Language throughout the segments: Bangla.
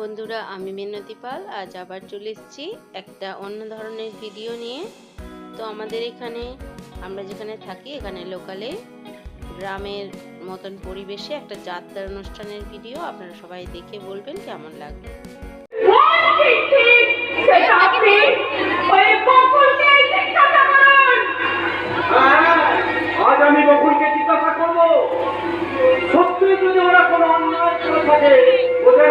বন্ধুরা আমি মিনতি পাল আজ আবার চলে এসেছি একটা অন্য ধরনের ভিডিও নিয়ে। তো আমাদের এখানে আমরা যেখানে থাকি এখানে লোকালে গ্রামের মতন পরিবেশে একটা যাত্রা অনুষ্ঠানের ভিডিও আপনারা সবাই দেখে বলবেন কেমন লাগবে। ঠিক ঠিক সেটা আপনি ওই বকুলকে জিজ্ঞাসা করুন হ্যাঁ, আজ আমি বকুলকে জিজ্ঞাসা করব সত্যি যদি ওরা কোনো অন্যায় করে থাকে ওদের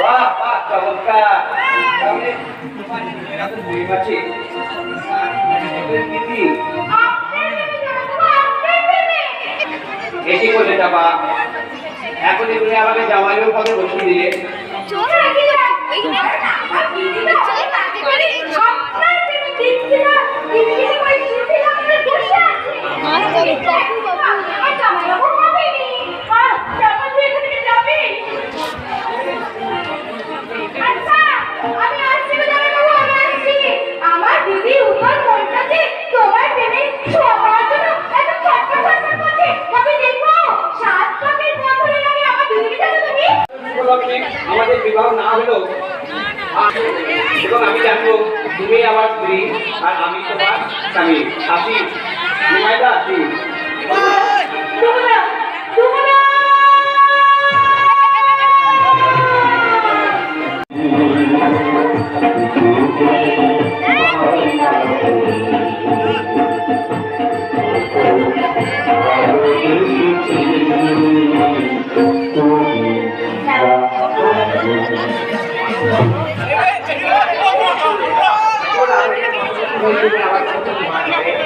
বাহ বাহ চমৎকার। তাহলে তোমার দুই মাছি এসে করে যাবা এখন এগুলি আমাকে জামাইয়ের পথে বসিয়ে দিলে বিবাহ না হলো এবং আমি জানব, তুমি আমার স্ত্রী আর আমি তোমার স্বামী। আসি নিমাইদা আসি Thank you.